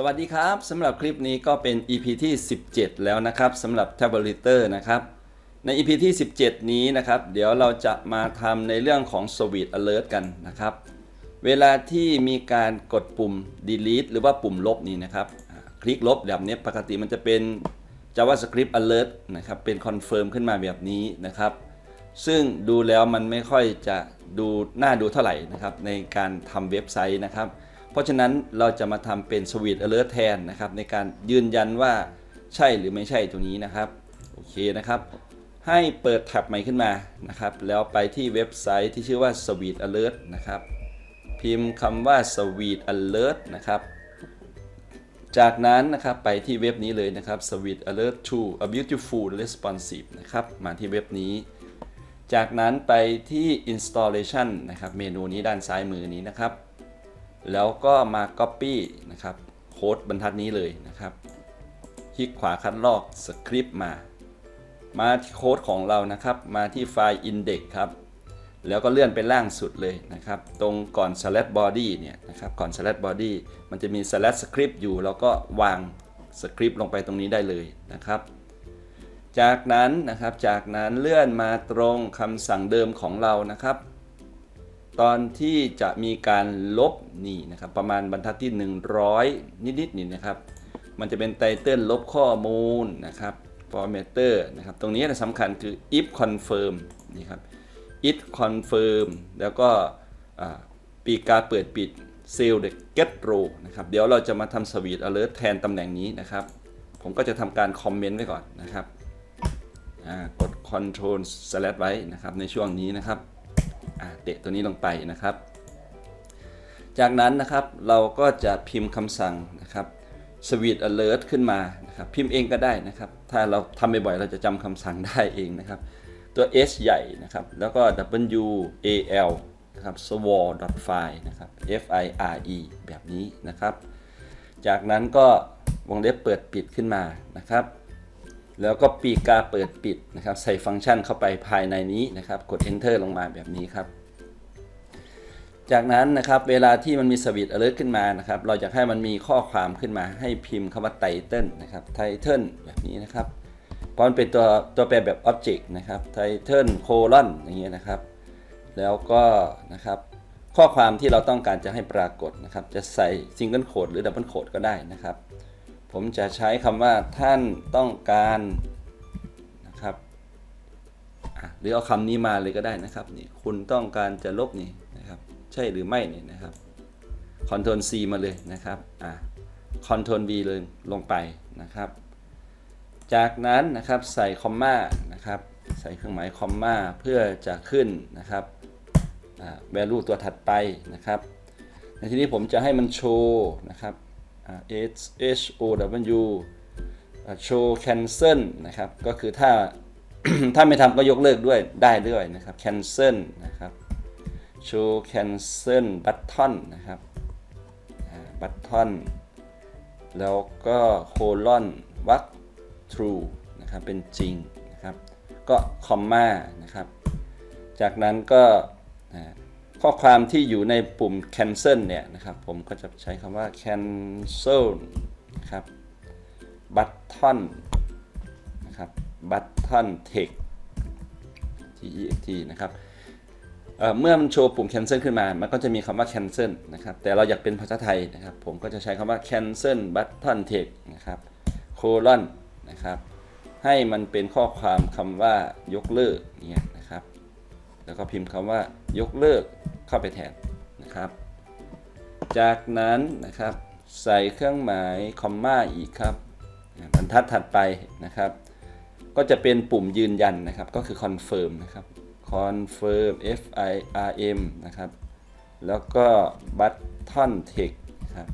สวัสดีครับสำหรับคลิปนี้ก็เป็น EP ที่ 17 แล้วนะครับสำหรับ t a b l e t e r นะครับ ใน EP ที่ 17 นี้นะครับ เดี๋ยวเราจะมาทำในเรื่องของ Sweet Alert กันนะครับ เวลาที่มีการกดปุ่ม delete หรือว่าปุ่มลบนี้นะครับ คลิกลบแบบนี้ปกติมันจะเป็น JavaScript Alert นะครับ เป็น Confirm ขึ้นมาแบบนี้นะครับ ซึ่งดูแล้วมันไม่ค่อยจะดูน่าดูเท่าไหร่นะครับในการทำเว็บไซต์นะครับ เพราะฉะนั้นเราจะมาทำเป็น Sweet Alert แทนนะครับในการยืนยันว่าใช่หรือไม่ใช่ตรงนี้นะครับโอเคนะครับให้เปิดแท็บใหม่ขึ้นมานะครับ แล้วไปที่เว็บไซต์ที่ชื่อว่า Sweet Alert นะครับ พิมพ์คำว่า Sweet Alert นะครับ จากนั้นนะครับไปที่เว็บนี้เลยนะครับ Sweet Alert to a beautiful responsive นะครับ มาที่เว็บนี้ จากนั้นไปที่ installation นะครับ เมนูนี้ด้านซ้ายมือนี้นะครับ แล้วก็มา copy นะครับโค้ดบรรทัดนี้เลยนะครับ คลิกขวาคัดลอกสคริปต์มา มาที่โค้ดของเรานะครับ มาที่ไฟล์ index ครับแล้วก็เลื่อนไปล่างสุดเลยนะครับ ตรงก่อน slash body เนี่ยนะครับ ก่อน slash body มันจะมี slash script อยู่ แล้วก็วางสคริปต์ลงไปตรงนี้ได้เลยนะครับ จากนั้นนะครับ จากนั้นเลื่อนมาตรงคำสั่งเดิมของเรานะครับ ตอนที่จะมีการลบนี่นะครับประมาณบรรทัดที่ 100 นิดๆนี่นะครับ มันจะเป็นไตเติลลบข้อมูลนะครับ formatter นะครับ ตรงนี้สำคัญคือ if confirm นี่ครับ if confirm แล้วก็ปีกาเปิดปิด sell the get row นะครับ เดี๋ยวเราจะมาทำ sweet alert แทนตำแหน่งนี้นะครับ ผมก็จะทำการคอมเมนต์ไว้ก่อนนะครับกด control slash ไว้นะครับในช่วงนี้นะครับ เตะตัวนี้ลงไปนะครับ จากนั้นนะครับเราก็จะพิมพ์คำสั่งนะครับ sweet alert ขึ้นมานะครับพิมพ์เองก็ได้นะครับ ถ้าเราทำบ่อยๆเราจะจำคำสั่งได้เองนะครับ ตัว S ใหญ่นะครับ แล้วก็ W A L นะครับ swar file นะครับ F I R E แบบนี้นะครับ จากนั้นก็วงเล็บเปิดปิดขึ้นมานะครับ แล้วก็ปีกาเปิดปิดนะครับ ใส่ฟังก์ชันเข้าไปภายในนี้นะครับ กด enter ลงมาแบบนี้ครับ จากนั้นนะครับเวลาที่มันมีสวิต alert ขึ้นมานะครับ เราอยากให้มันมีข้อความขึ้นมาให้พิมพ์คำว่า title นะครับ title แบบนี้นะครับเพราะมันเป็นตัวตัวแปรแบบ object นะครับ title colon อย่างเงี้ยนะครับ แล้วก็นะครับข้อความที่เราต้องการจะให้ปรากฏนะครับ จะใส่ single quote หรือ double quote ก็ได้นะครับ ผมจะใช้คำว่าท่านต้องการนะครับหรือเอาคำนี้มาเลยก็ได้นะครับนี่คุณต้องการจะลบนี่นะครับใช่หรือไม่นี่นะครับ Ctrl C มาเลยนะครับอะ Ctrl V เลยลงไปนะครับ จากนั้นนะครับใส่คอมมานะครับใส่เครื่องหมายคอมมาเพื่อจะขึ้นนะครับอ่า value ตัวถัดไปนะครับ ในที่นี้ผมจะให้มันโชว์นะครับ H H O W show cancel นะครับ ก็คือถ้าถ้าไม่ทำก็ยกเลิกด้วยได้ด้วยนะครับ cancel นะครับ show cancel button นะครับ button แล้วก็ colon วัก true นะครับ เป็นจริงนะครับ ก็คอมมานะครับ จากนั้นก็ ข้อความที่อยู่ในปุ่ม cancel เนี่ยนะครับ ผมก็จะใช้คำว่า cancel นะครับ button นะครับ button text text นะครับเอ่อเมื่อมันโชว์ปุ่ม cancel ขึ้นมา มันก็จะมีคำว่า cancel นะครับ แต่เราอยากเป็นภาษาไทยนะครับ ผมก็จะใช้คำว่า cancel button text นะครับ colon นะครับ ให้มันเป็นข้อความคำว่ายกเลิกเนี่ยนะครับ แล้วก็พิมพ์คำว่ายกเลิก เข้าไปแทนนะครับ จากนั้นนะครับใส่เครื่องหมายคอมมาอีกครับบรรทัดถัดไปนะครับ ก็จะเป็นปุ่มยืนยันนะครับ ก็คือ confirm นะครับ confirm F I R M นะครับ แล้วก็ button text ครับ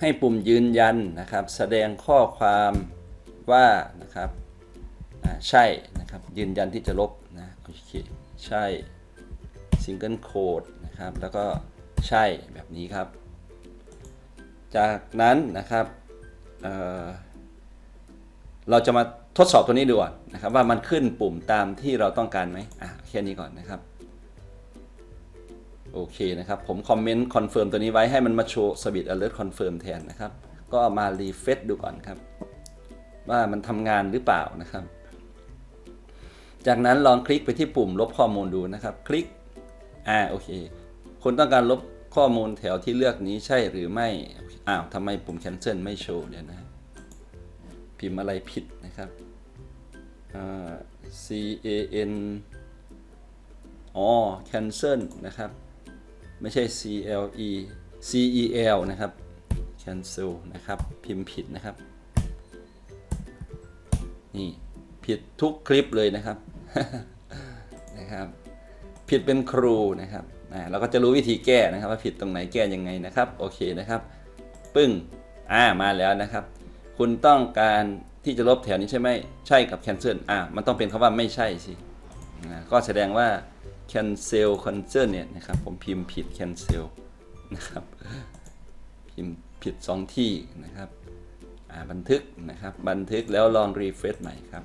ให้ปุ่มยืนยันนะครับ แสดงข้อความว่านะครับใช่นะครับยืนยันที่จะลบนะโอเคใช่ single code นะครับ แล้วก็ใช่แบบนี้ครับ จากนั้นนะครับเเราจะมาทดสอบตัวนี้ดูก่อนนะครับ ว่ามันขึ้นปุ่มตามที่เราต้องการไหมอะแค่นี้ก่อนนะครับโอเคนะครับ ผมคอมเมนต์คอนเฟิร์มตัวนี้ไว้ให้มันมาโชว์สวิต alert confirm แทนนะครับ ก็มารีเฟซดูก่อนครับ ว่ามันทำงานหรือเปล่านะครับ จากนั้นลองคลิกไปที่ปุ่มลบข้อมูลดูนะครับ คลิก อ่าโอเคคุณต้องการลบข้อมูลแถวที่เลือกนี้ใช่หรือไม่อ้าวทำไมปุ่ม cancel ไม่โชว์เนี่ยนะ พิมพ์อะไรผิดนะครับอ่า C A N อ๋อ cancel นะครับ ไม่ใช่ C L E C E L นะครับ cancel นะครับ พิมพ์ผิดนะครับ นี่ ผิดทุกคลิปเลยนะครับนะครับ ผิดเป็นครูนะครับอ่าเราก็จะรู้วิธีแก้นะครับว่าผิดตรงไหนแก้ยังไงนะครับโอเคนะครับ ปึ้งอ่ามาแล้วนะครับ คุณต้องการที่จะลบแถวนี้ใช่ไหมใช่กับ cancel อ่ามันต้องเป็นคำว่าไม่ใช่สิก็แสดงว่า cancel cancel เนี่ยนะครับผมพิมพ์ผิด cancel นะครับพิมพ์ผิดสองที่นะครับอ่าบันทึกนะครับบันทึกแล้วลอง refresh ใหม่ครับ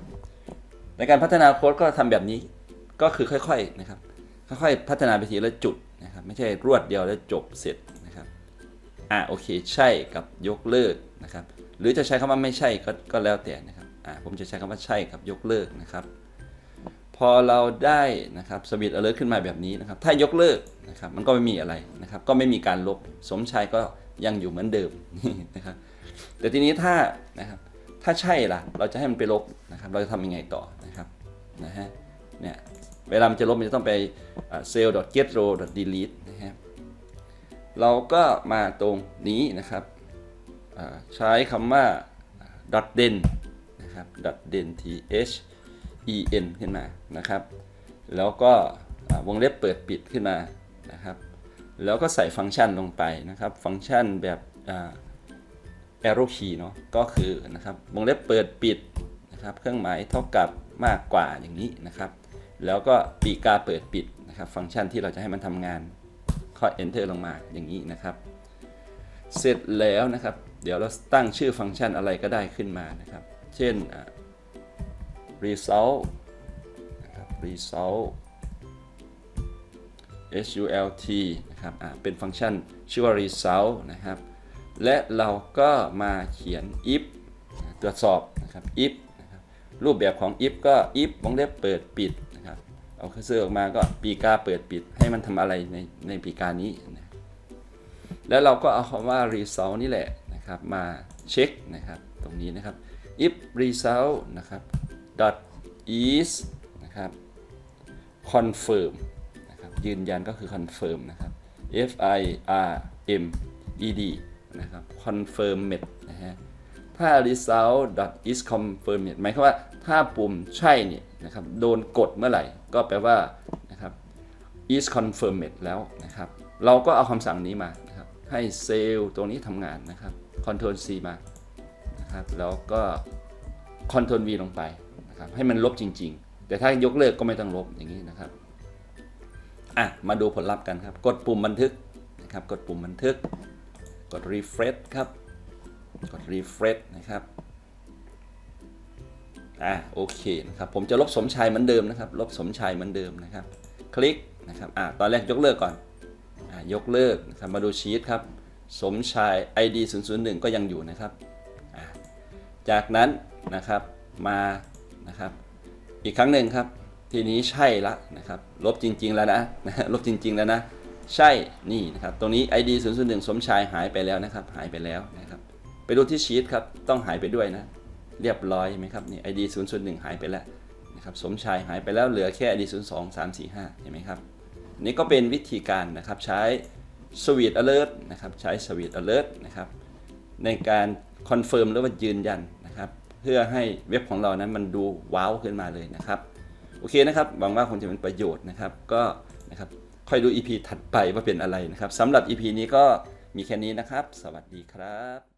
ในการพัฒนาโค้ดก็ทำแบบนี้ก็คือค่อยๆนะครับ ค่อยๆพัฒนาไปทีละจุดนะครับไม่ใช่รวดเดียวแล้วจบเสร็จนะครับอ่าโอเคใช่กับยกเลิกนะครับหรือจะใช้คำว่าไม่ใช่ก็ก็แล้วแต่นะครับอ่าผมจะใช้คำว่าใช่กับยกเลิกนะครับพอเราได้นะครับสวิตเอเลอร์ขึ้นมาแบบนี้นะครับถ้ายกเลิกนะครับมันก็ไม่มีอะไรนะครับก็ไม่มีการลบสมชายก็ยังอยู่เหมือนเดิมนะครับแต่ทีนี้ถ้านะครับถ้าใช่ล่ะเราจะให้มันไปลบนะครับเราจะทำยังไงต่อนะครับนะฮะเนี่ย เวลามันจะลบมันจะต้องไป cell.getRow.delete นะครับเราก็มาตรงนี้นะครับใช้คำว่า .den นะครับ .den t h e n ขึ้นมานะครับ แล้วก็วงเล็บเปิดปิดขึ้นมานะครับ แล้วก็ใส่ฟังก์ชันลงไปนะครับ ฟังก์ชันแบบอ่า arrow key เนาะก็คือนะครับวงเล็บเปิดปิดนะครับ เครื่องหมายเท่ากับมากกว่าอย่างนี้นะครับ แล้วก็ปีกาเปิดปิดนะครับ ฟังก์ชันที่เราจะให้มันทำงานข้อ enter ลงมาอย่างนี้นะครับ เสร็จแล้วนะครับ เดี๋ยวเราตั้งชื่อฟังก์ชันอะไรก็ได้ขึ้นมานะครับ เช่น result นะครับ result sult นะครับเป็นฟังก์ชันชื่อว่า result นะครับ และเราก็มาเขียน if ตรวจสอบนะครับ if นะครับรูปแบบของ if ก็ if วงเล็บเปิดปิด เอาเคอร์เซอร์ออกมาก็ปีกาเปิดปิดให้มันทำอะไรในในปีกานี้นะแล้วเราก็เอาคำว่า result นี่แหละนะครับมาเช็คนะครับตรงนี้นะครับ if result นะครับ dot is นะครับ confirm นะครับยืนยันก็คือ confirm นะครับ f i r m e d นะครับ confirmed นะฮะถ้า result dot is confirmed หมายความว่า ถ้าปุ่มใช่เนี่ยนะครับโดนกดเมื่อไหร่ ก็แปลว่านะครับ is confirmed แล้วนะครับ เราก็เอาคำสั่งนี้มานะครับให้เซลล์ตัวนี้ทำงานนะครับ control c มานะครับแล้วก็ control v ลงไปนะครับให้มันลบจริง ๆ แต่ถ้ายกเลิกก็ไม่ต้องลบอย่างนี้นะครับอะมาดูผลลัพธ์กันครับ กดปุ่มบันทึกนะครับกดปุ่มบันทึก กด refresh ครับ กด refresh นะครับ อะโอเคนะครับผมจะลบสมชายเหมือนเดิมนะครับ ลบสมชายเหมือนเดิมนะครับ คลิกนะครับอะตอนแรกยกเลิกก่อนอะยกเลิกนะครับมาดูชีตครับสมชาย ID 001 ก็ยังอยู่นะครับอะจากนั้นนะครับมานะครับ อีกครั้งหนึ่งครับ ทีนี้ใช่ละนะครับ ลบจริง ๆ แล้วนะลบจริง ๆ แล้วนะ ใช่นี่นะครับ ตรงนี้ ID 001 สมชายหายไปแล้วนะครับ หายไปแล้วนะครับ ไปดูที่ชีตครับ ต้องหายไปด้วยนะ เรียบร้อยไหมครับนี่ ID 001 หายไปแล้วนะครับสมชายหายไปแล้วเหลือแค่ ID 02 3 4 5เห็นไหมครับนี่ก็เป็นวิธีการนะครับใช้ Sweet Alert นะครับใช้ Sweet Alert นะครับในการคอนเฟิร์มหรือว่ายืนยันนะครับเพื่อให้เว็บของเรานั้นมันดูว้าวขึ้นมาเลยนะครับโอเคนะครับหวังว่าคงจะเป็นประโยชน์นะครับก็นะครับค่อยดู EP ถัดไปว่าเป็นอะไรนะครับสำหรับ EP นี้ก็มีแค่นี้นะครับ สวัสดีครับ